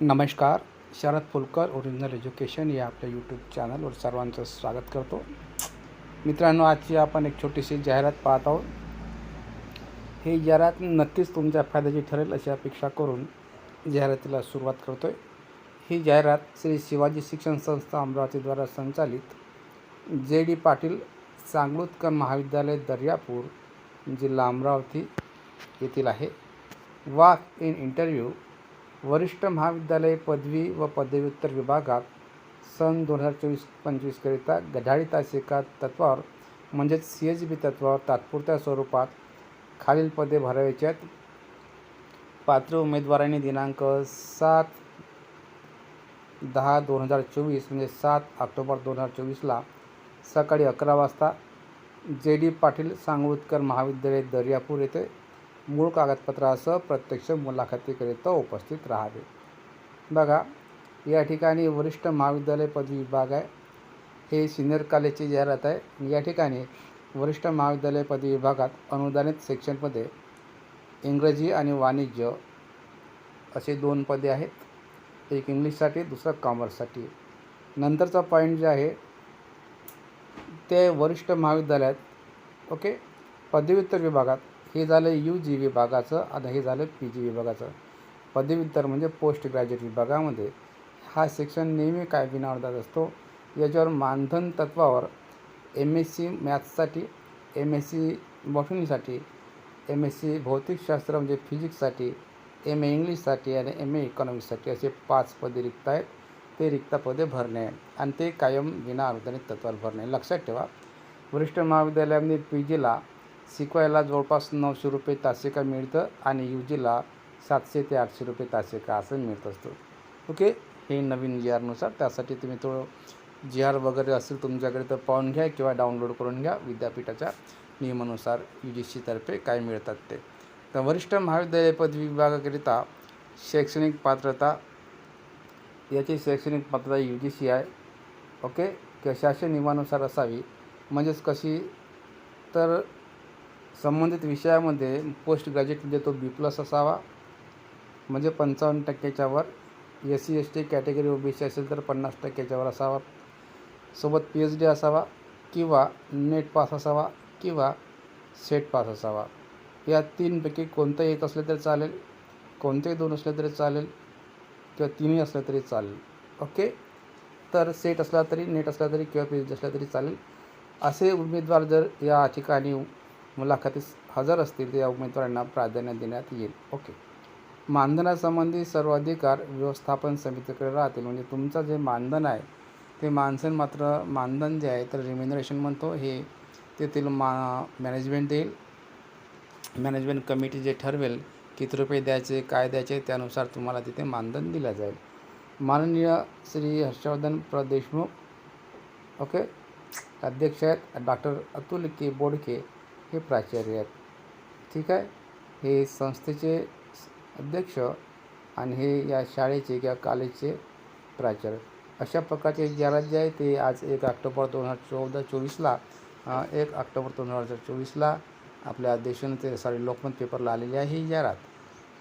नमस्कार Sharad Phulkar original education या आपल्या यूट्यूब चॅनलवर सर्वांचं स्वागत करतो. मित्रांनो आजची आपण एक छोटीशी जाहिरात पाहत आहोत. ही जाहिरात नक्कीच तुमच्या फायद्याची ठरेल अशी अपेक्षा करून जाहिरातीला सुरुवात करतो आहे ही जाहिरात श्री शिवाजी शिक्षण संस्था अमरावतीद्वारा संचालित जे डी पाटील सांगलोदकर महाविद्यालय दर्यापूर जिल्हा अमरावती येथील आहे. वाक इन इंटरव्ह्यू वरिष्ठ महाविद्यालय पदवी व पदव्युत्तर विभागात सन दोन हजार चोवीस पंचवीसकरिता गढाळी तासिका तत्वावर म्हणजेच सी एच बी तत्वावर तात्पुरत्या स्वरूपात खालील पदे भरायची आहेत. पात्र उमेदवारांनी दिनांक सात दहा दोन हजार चोवीस म्हणजे सात ऑक्टोबर दोन हजार चोवीसला सकाळी अकरा वाजता जे डी पाटील सांगोदकर महाविद्यालय दर्यापूर येथे मूळ कागदपत्रासह प्रत्यक्ष मुलाखतीकरिता उपस्थित राहावे. बघा या ठिकाणी वरिष्ठ महाविद्यालय पदवी विभाग आहे. हे सिनियर कॉलेजची जाहिरात आहे. या ठिकाणी वरिष्ठ महाविद्यालय पदवी विभागात अनुदानित सेक्शनमध्ये इंग्रजी आणि वाणिज्य असे दोन पदे आहेत. एक इंग्लिशसाठी दुसरं कॉमर्ससाठी. नंतरचा पॉईंट जे आहे ते वरिष्ठ महाविद्यालयात ओके पदव्युत्तर विभागात हे झालं यू जी विभागाचं आणि हे झालं पी जी विभागाचं. पदव्युत्तर म्हणजे पोस्ट ग्रॅज्युएट विभागामध्ये. हा सेक्शन नेहमी काय बिनावर असतो? याच्यावर मानधन तत्वावर एम एस सी मॅथ्ससाठी एम एस सी बॉटनीसाठी एम एस सी भौतिकशास्त्र म्हणजे फिजिक्ससाठी एम ए इंग्लिशसाठी आणि एम ए इकॉनॉमिक्ससाठी असे पाच पदे रिक्त आहेत. ते रिक्त पदे भरणे. आणि ते कायम विना अनुदानित तत्वावर भरणे. लक्षात ठेवा. वरिष्ठ महाविद्यालयामध्ये पी जीला शिकवायला जवळपास नऊशे रुपये तासिका मिळतं आणि यू जीला सातशे ते आठशे रुपये तासिका असं मिळत असतं. ओके? हे नवीन जी आरनुसार त्यासाठी तुम्ही थोडं जी आर वगैरे असेल तुमच्याकडे तर पाहून घ्या किंवा डाउनलोड करून घ्या. विद्यापीठाच्या नियमानुसार यू जी सीतर्फे काय मिळतात ते. तर वरिष्ठ महाविद्यालय पदवी विभागाकरिता शैक्षणिक पात्रता याची शैक्षणिक पात्रता यू जी सी आहे. ओके? किंवा शासन नियमानुसार असावी? म्हणजेच कशी? तर संबंधित विषयामध्ये पोस्ट ग्रॅज्युएट म्हणजे तो बी प्लस असावा. म्हणजे पंचावन्न टक्क्याच्या वर S C S T category O B C असेल तर पन्नास टक्क्याच्या वर असावा. सोबत पी एच डी असावा किंवा नेट पास असावा किंवा सेट पास असावा. या तीनपैकी कोणतंही एक असलं तरी चालेल कोणतेही दोन असले तरी चालेल किंवा तिन्ही असलं तरी चालेल. ओके? तर सेट असला तरी नेट असला तरी किंवा पी एच डी असला तरी चालेल. असे उमेदवार जर या ठिकाणी मुलाखतीस हजर असतील तर या उमेदवारांना प्राधान्य देण्यात येईल. ओके. मानधनासंबंधी सर्व अधिकार व्यवस्थापन समितीकडे राहतील. म्हणजे तुमचं जे मानधन आहे ते मानधन मात्र मानधन जे आहे तर रिम्युनरेशन म्हणतो हे तेथील मा मॅनेजमेंट देईल. मॅनेजमेंट कमिटी जे ठरवेल किती रुपये द्यायचे काय द्यायचे त्यानुसार तुम्हाला तिथे मानधन दिलं जाईल. माननीय श्री हर्षवर्धन प्र देशमुख ओके. अध्यक्ष आहेत डॉक्टर अतुल के बोडके हे प्राचार्य आहेत. ठीक आहे? हे संस्थेचे अध्यक्ष आणि हे या शाळेचे किंवा कॉलेजचे प्राचार्य. अशा प्रकारचे जाहिरात जे आहे ते आज एक ऑक्टोबर दोन हजार चौदा चोवीसला एक ऑक्टोबर दोन हजार चोवीसला आपल्या देशानं ते सॉरी लोकमत पेपरला आलेली आहे ही जाहिरात.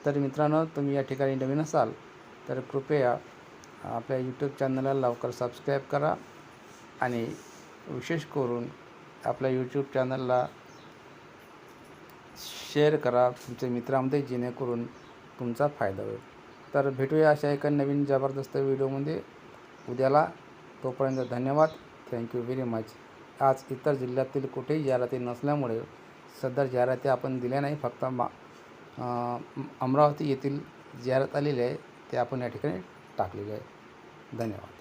तर मित्रांनो तुम्ही या ठिकाणी नवीन असाल तर कृपया आपल्या यूट्यूब चॅनलला लवकर सबस्क्राईब करा आणि विशेष करून आपल्या यूट्यूब चॅनलला शेअर करा तुमच्या मित्रामध्ये जेणेकरून तुमचा फायदा होईल. तर भेटूया अशा एका नवीन जबरदस्त व्हिडिओमध्ये. उद्याला तोपर्यंत धन्यवाद. थँक्यू व्हेरी मच आज इतर जिल्ह्यातील कुठेही जाहिराती नसल्यामुळे सदर जाहिराती आपण दिल्या नाही. फक्त मा अमरावती येथील जाहिरात आलेली आहे. ते आपण या ठिकाणी टाकलेली आहे. धन्यवाद.